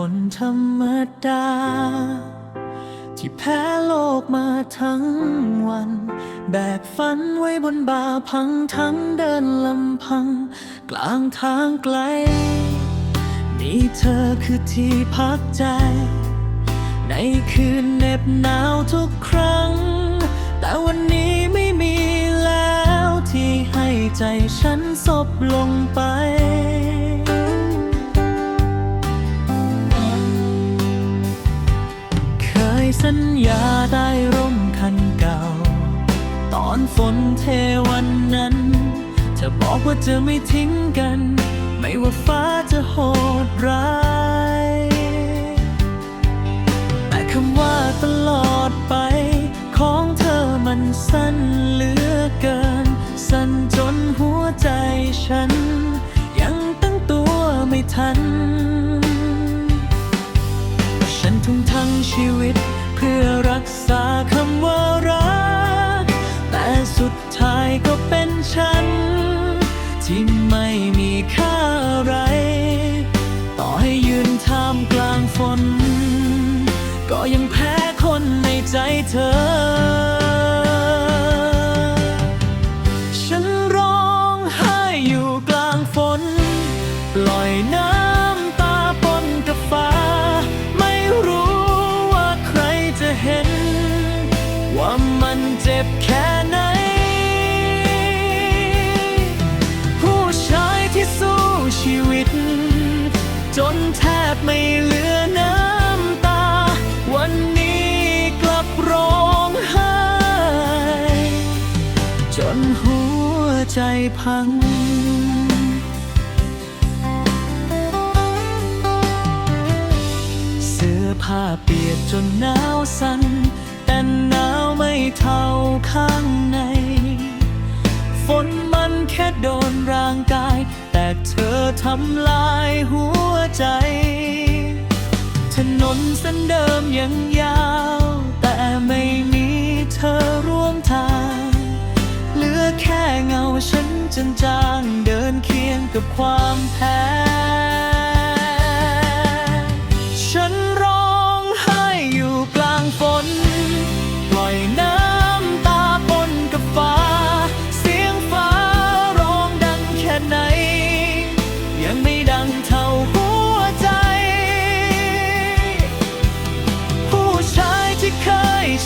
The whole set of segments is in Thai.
คนธรรมดา ที่แพ้โลกมาทั้งวัน แบกฝันไว้บนบ่าพังทั้งเดินลำพัง กลางทางไกล นี่เธอคือที่พักใจ ในคืนเหน็บหนาวทุกครั้ง แต่วันนี้ไม่มีแล้วที่ให้ใจฉันซบลงไป สัญญาได้ร่มคันเก่า ตอนฝนเทวันนั้น เธอบอกว่าจะไม่ทิ้งกัน ไม่ว่าฟ้าจะโหดร้าย แต่คำว่าตลอดไป ของเธอมันสั้นเหลือเกิน สั้นจนหัวใจฉัน ยังตั้งตัวไม่ทันฉัน ชีวิต เพื่อรักษาคำว่ารัก แต่สุดท้ายก็เป็นฉัน ที่ไม่มีค่าอะไร ต่อให้ยืนท่ามกลางฝน ก็ยังแพ้คนในใจเธอ ว่ามันเจ็บแค่ไหน ผู้ชายที่สู้ชีวิต จนแทบไม่เหลือน้ำตา วันนี้กลับร้องไห้ จนหัวใจพังเสื้อผ้าเปียกจนหนาวสั่นแต่หน เท่าข้างใน ฝนมันแค่โดนร่างกาย แต่เธอทำลายหัวใจ ถนนเส้นเดิมยังยาว แต่ไม่มีเธอร่วมทาง เหลือแค่เงาฉันจนจางเดินเคียงกับความแพ้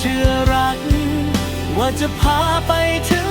เชื่อรัก ว่าจะพาไปถึง